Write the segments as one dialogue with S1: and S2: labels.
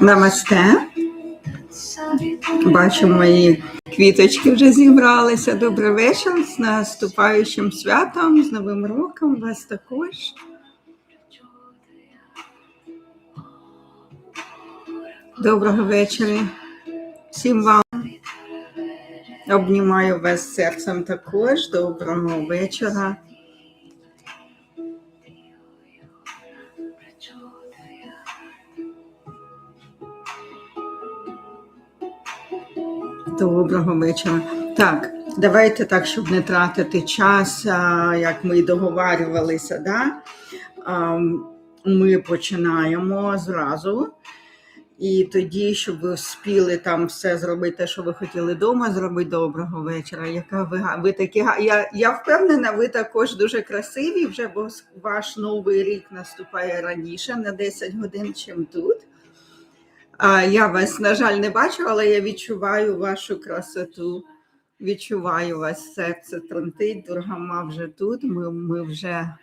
S1: Намасте. Бачу, мої квіточки вже зібралися. Добрий вечір з наступаючим святом, з Новим роком вас також. Доброго вечора. Всім вам. Обнімаю вас серцем також. Доброго вечора. Доброго вечора. Так, давайте так, щоб не тратити час, як ми й договарювалися, да? ми починаємо зразу. І тоді, щоб ви вспіли там все зробити, що ви хотіли вдома зробити. Доброго вечора. Яка ви, ви такі я, я впевнена, ви також дуже красиві, вже бо ваш новий рік наступає раніше на 10 годин, чим тут. А, я вас, на жаль, не бачу, але я відчуваю вашу красоту. Відчуваю вас, серце тремтить, Дургама вже тут. Ми, ми вже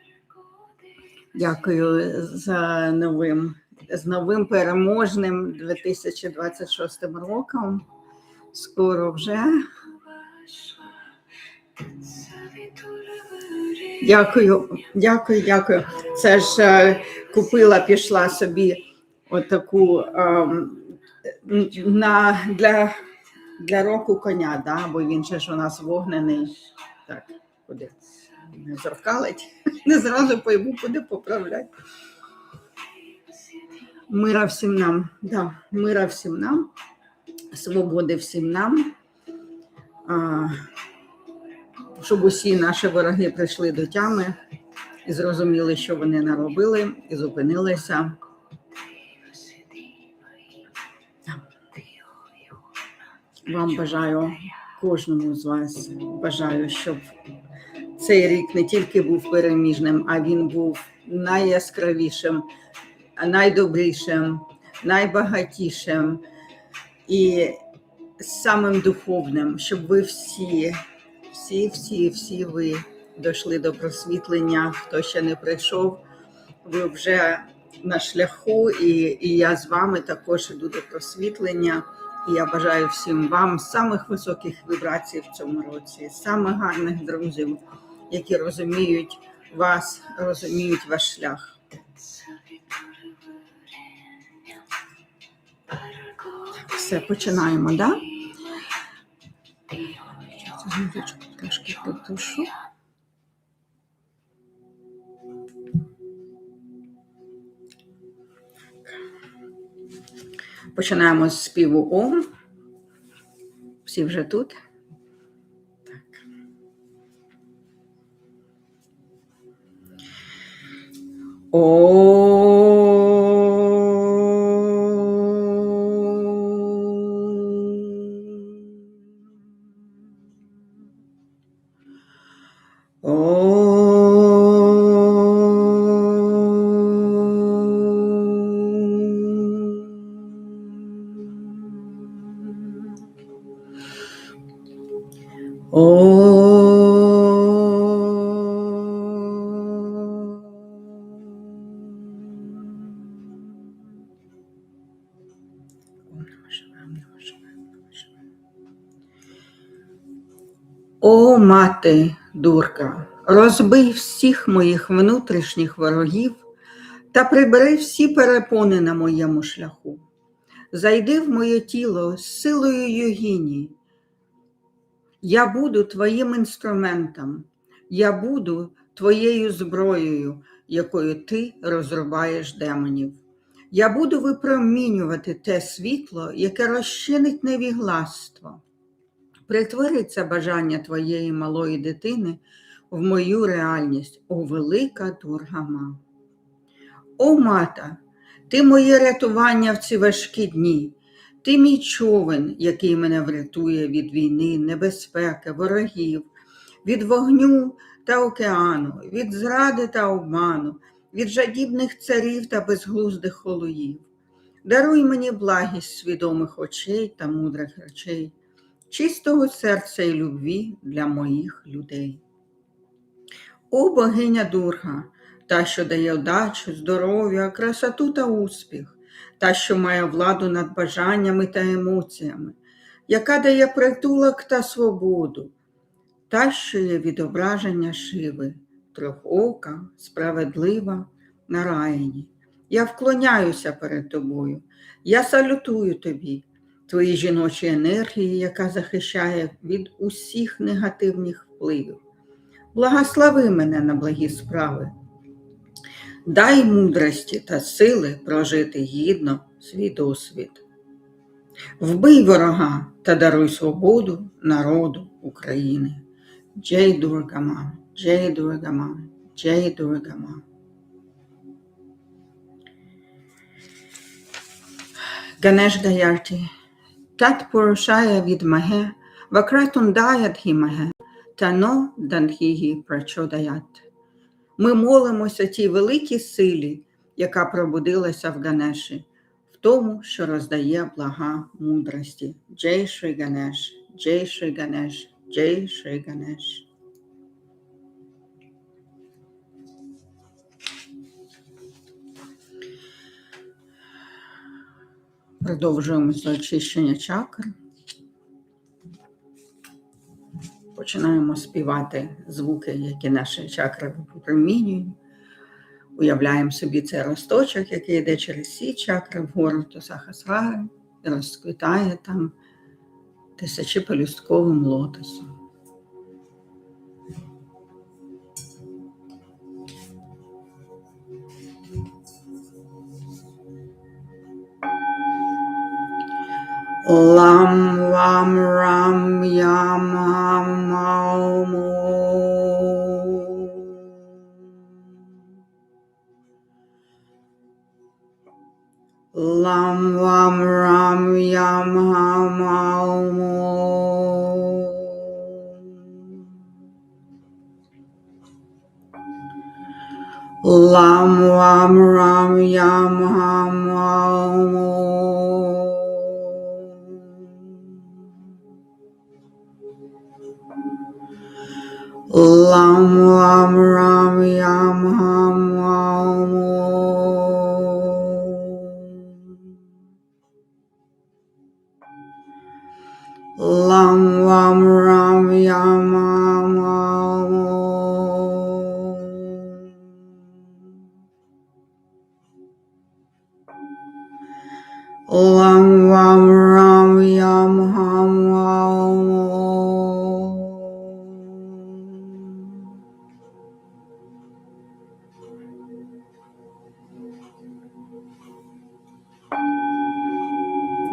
S1: дякую за новим, з новим переможним 2026 роком. Скоро вже. Дякую, дякую, дякую. Це ж е, купила, пішла собі отаку ем, на, для, для року коня, да? бо він ще ж у нас вогнений. Так, куди? Не зеркалить, не зразу пойму, куди поправляти. Мира всім нам, да, мира всім нам, свободи всім нам. А, щоб усі наші вороги прийшли до тями і зрозуміли, що вони наробили, і зупинилися. Вам бажаю кожному з вас бажаю, щоб цей рік не тільки був переміжним, а він був найяскравішим, найдобрішим, найбагатішим і самим духовним, щоб ви всі, всі, всі, всі ви дійшли до просвітлення. Хто ще не прийшов, ви вже на шляху, і, і я з вами також іду до просвітлення. І я бажаю всім вам самих високих вібрацій в цьому році, самих гарних друзів, які розуміють вас, розуміють ваш шлях. Все, починаємо, так? Да? Трошки потушу. Починаємо з співу Ом. Всі вже тут. Так. О, мати, дурка, розбий всіх моїх внутрішніх ворогів та прибери всі перепони на моєму шляху. Зайди в моє тіло з силою йогіні. Я буду твоїм інструментом, я буду твоєю зброєю, якою ти розрубаєш демонів. Я буду випромінювати те світло, яке розчинить невігластво. Притвориться бажання твоєї малої дитини в мою реальність, о велика Дургама. О мата, ти моє рятування в ці важкі дні, ти мій човен, який мене врятує від війни, небезпеки, ворогів, від вогню та океану, від зради та обману, від жадібних царів та безглуздих холоїв. Даруй мені благість свідомих очей та мудрих речей, чистого серця і любві для моїх людей. О богиня Дурга, та, що дає вдачу, здоров'я, красоту та успіх, та, що має владу над бажаннями та емоціями, яка дає притулок та свободу, та, що є відображення Шиви, трьохока, справедлива, нараїні. Я вклоняюся перед тобою, я салютую тобі, твої жіночі енергії, яка захищає від усіх негативних впливів. Благослови мене на благі справи. Дай мудрості та сили прожити гідно свій досвід. Вбий ворога та даруй свободу народу України. Джей Дургаман, Джей Дургаман, Джей Дургаман. Ганеш Гаярті, Тат порушає від маге, вакратундая дхімаге, тано дангігі прачодаят. Ми молимося тій великій силі, яка пробудилася в Ганеші, в тому, що роздає блага мудрості. Джей Шри Ганеш, Джей Шри Ганеш, Джей Шри Ганеш. Продовжуємо з очищення чакр. Починаємо співати звуки, які наші чакри випромінюють. Уявляємо собі цей росточок, який йде через всі чакри вгору до Сахасрари і розквітає там тисячепелюстковим лотосом. Lam Lam Ram Yam Ham Mao Mo. Lam Lam Ram Yam Ham Mao Mo. Lam Lam Ram Yam Ham Mao Lam Lam Ram Yam Ham Mao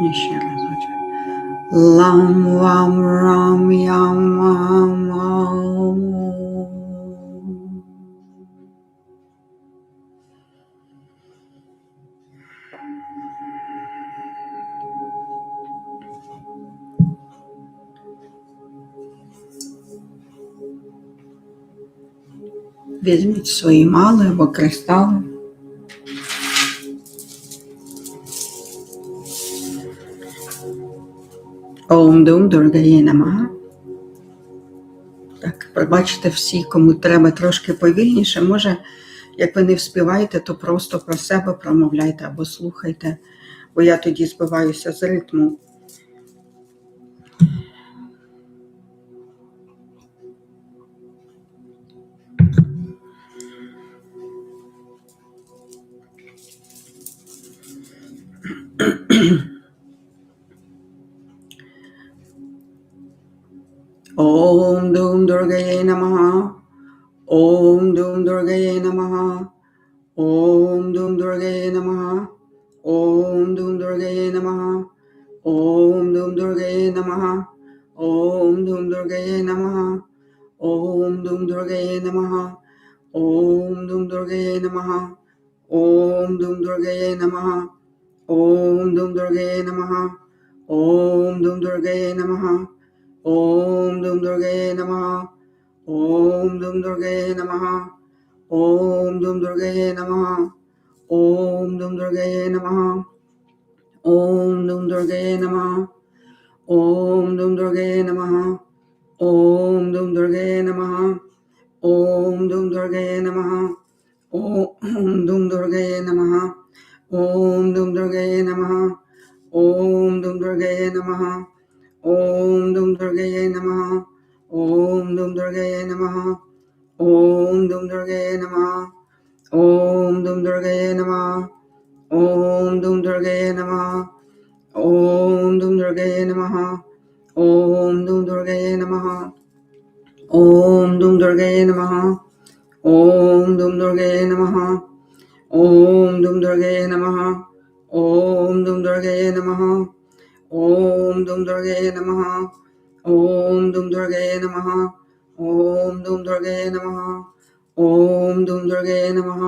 S1: І ще разочок. Лам лам рам ям мам ам. Візьміть свої мали або кристали. Ом Дум Дургає Намага. Так, пробачте всі, кому треба трошки повільніше. Може, як ви не вспіваєте, то просто про себе промовляйте або слухайте, бо я тоді збиваюся з ритму. ॐ दुं दुर्गये नमः ॐ दुं दुर्गये नमः ॐ दुं दुर्गये नमः ॐ दुं दुर्गये नमः ॐ दुं दुर्गये नमः ॐ दुं दुर्गये नमः ॐ दुं दुर्गये नमः ॐ दुं दुर्गये नमः ॐ दुं दुर्गये नमः ॐ दुं दुर्गये नमः ॐ दुं दुर्गये नमः ॐ दुं दुर्गे नमः ॐ दुं दुर्गे नम ॐ दुम दुर्गे नम ॐ दुम दुर्गे नम ॐ दुं दुर्गे नमः ॐ दुं दुर्गे नम ॐ दुम दुर्गे नम ओम दुं दुर्गे नमः ॐ दुं दुर्गे नमः ॐ दुं दुर्गे नमः ॐ दुं दुर्गे नमः ओम दुम दुर्गे नमः ओम दुम दुर्गे नम ओम दुम दुर्गे नम ओम दुम दुर्गे नम ओम दुम दुर्गे नम ओम दुम दुर्गे नमः ओम दुम दुर्गे नम ओम दुम दुर्गे नम ओम दुम दुर्गे नम ओम दुम दुर्गे नम ओम दुम दुर्गे नमः ॐ दुं दुर्गे नमः ओम दुं दुर्गे नमः ओम दुं दुर्गे नमः ओम दुं दुर्गे नमः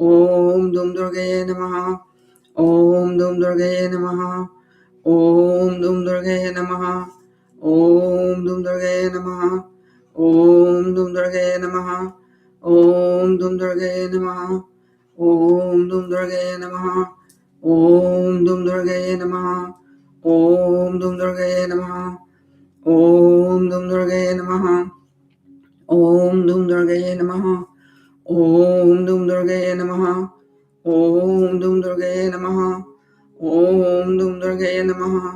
S1: ओम दुं दुर्गे नमः ओम दुं दुर्गे नमः ॐ दुं दुर्गे नमः ॐ दुं दुर्गे नमः ॐ दुम दुर्गे नमः ॐ दुम दुर्गे नमः ॐ दुम दुर्गे नमः ॐ दुम दुर्गे नमः ओम दुम दुर्गे नमः ओम दुम दुर्गे नमः ओम दुम दुर्गे नमः ओम दुम दुर्गे नमः ओम दुम दुर्गे नमः ओम दुम दुर्गे नमः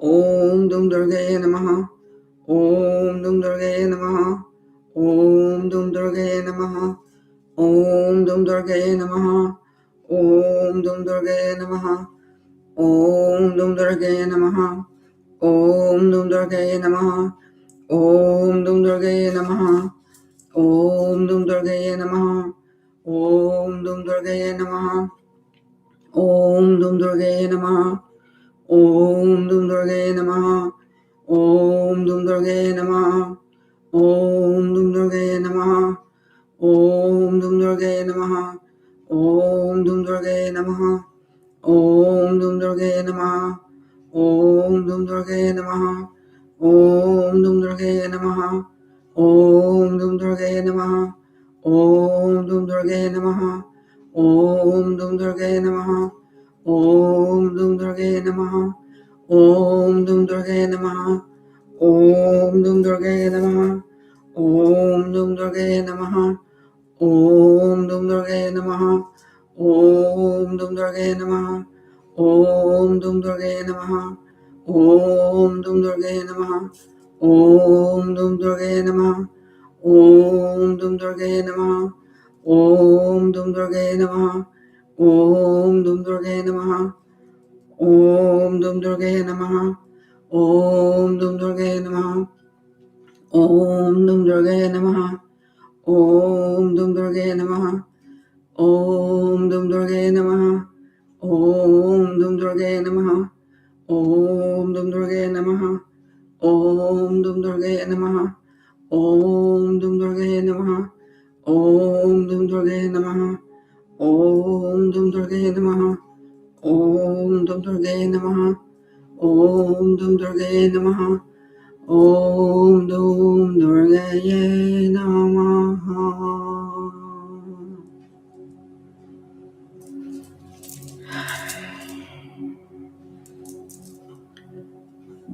S1: ओम दुम दुर्गे नमः ओम दुम दुर्गे नमः ओम दुम दुर्गे नमः ओम दुम दुर्गे नमः ओम दुम दुर्गे नमः ஓம் தும் துர்கைய நம ஓம் தும் துர்கைய நம ஓம் தும் துர்கைய நம ஓம் தும் துர்கைய நம ஓம் தும் துர்கைய நம ஓம் தும் துர்கைய நம ஓம் தும் துர்கைய நம ஓம் தும் துர்கைய நம ஓம் தும் துர்கைய நம ஓம் தும் துர்கைய நம ஓம் தும் துர்கைய நம ओम दुम दुर्गे नमः ओम दुम दुर्गे नमः ओम दुम दुर्गे नमः ओम दुम दुर्गे नमः ओम दुम दुर्गे नमः ओम दुम दुर्गे नमः ओम दुम दुर्गे नमः ओम दुम दुर्गे नमः ओम दुम दुर्गे नमः ओम दुम दुर्गे नमः ओम दुम दुर्गे नमः ओम दुम दुर्गे नमः ओम दुम दुर्गे नमः ओम दुम दुर्गे नमः ओम दुम दुर्गे नमः ओम दुम दुर्गे नमः ओम दुम दुर्गे नमः ओम दुम दुर्गे नमः ओम दुम दुर्गे नमः ओम दुम दुर्गे नमः ओम दुम दुर्गे नमः ओम दुम दुर्गे नमः ஓம் தும் துர்கே நம ஓம் தும் துர்கே நம ஓம் தும் துர்கே நம ஓம் தும் துர்கே நம ஓம் தும் துர்கே நம ஓம் தும் துர்கே நம ஓம் தும் துர்கே நம ஓம் தும் துர்கே நம ஓம் தும் துர்கே நம ஓம் தும் துர்கையே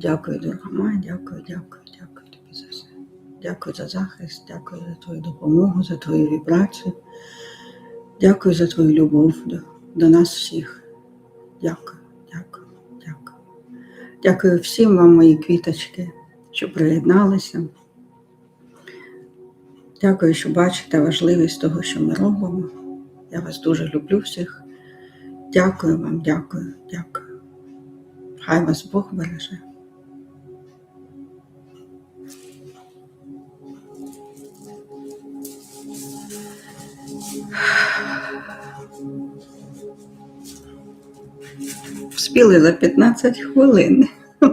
S1: Дякую, дорога мама, дякую, дякую, дякую тобі за все. Дякую за захист, дякую за твою допомогу, за твою вібрацію. Дякую за твою любов до, до нас всіх. Дякую, дякую, дякую. Дякую всім вам, мої квіточки, що приєдналися. Дякую, що бачите важливість того, що ми робимо. Я вас дуже люблю всіх. Дякую вам, дякую, дякую. Хай вас Бог береже. Вспіли за 15 хвилин.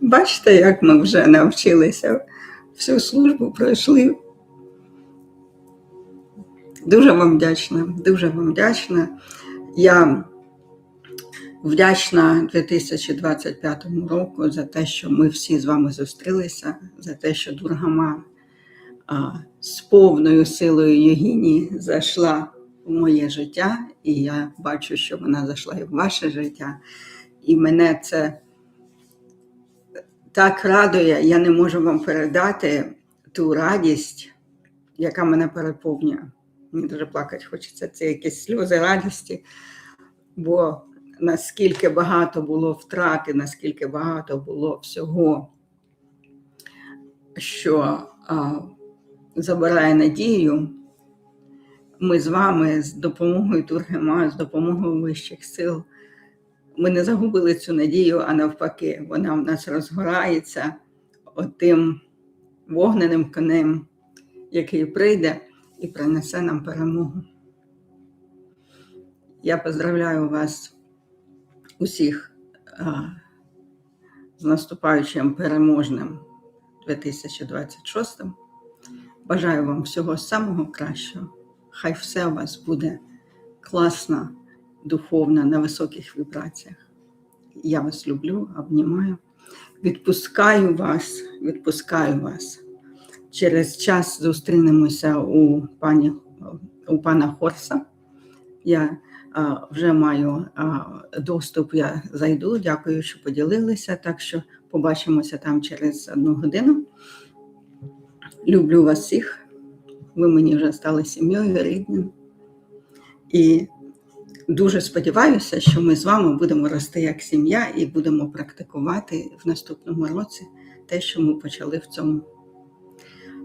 S1: Бачите, як ми вже навчилися. Всю службу пройшли. Дуже вам вдячна, дуже вам вдячна. Я вдячна 2025 року за те, що ми всі з вами зустрілися, за те, що Дургама з повною силою Йогіні зайшла моє життя, і я бачу, що вона зайшла і в ваше життя. І мене це так радує, я не можу вам передати ту радість, яка мене переповнює. Мені дуже плакати хочеться, це якісь сльози радості. бо наскільки багато було втрати, наскільки багато було всього, що а, забирає надію, ми з вами з допомогою Тургема, з допомогою вищих сил, ми не загубили цю надію, а навпаки, вона в нас розгорається отим вогненим конем, який прийде і принесе нам перемогу. Я поздравляю вас усіх а, з наступаючим переможним 2026. Бажаю вам всього самого кращого. Хай все у вас буде класно, духовно, на високих вібраціях. Я вас люблю, обнімаю. Відпускаю вас, відпускаю вас. Через час зустрінемося у пані у пана Хорса. Я а, вже маю а, доступ, я зайду. Дякую, що поділилися. Так що побачимося там через одну годину. Люблю вас всіх. Ви мені вже стали сім'єю рідним. І дуже сподіваюся, що ми з вами будемо рости як сім'я і будемо практикувати в наступному році те, що ми почали в цьому.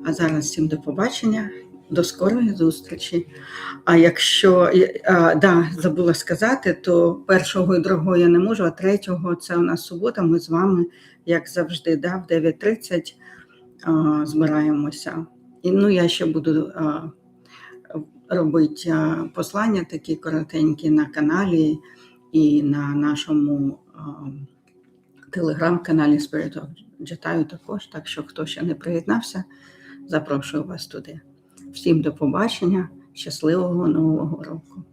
S1: А зараз всім до побачення, до скорої зустрічі. А якщо а, да, забула сказати, то першого і другого я не можу, а третього це у нас субота. Ми з вами, як завжди, да, в 9.30 а, збираємося. І ну, я ще буду а, робити а, послання такі коротенькі на каналі і на нашому телеграм-каналі Spirit of Jedi також. Так що, хто ще не приєднався, запрошую вас туди. Всім до побачення, щасливого нового року!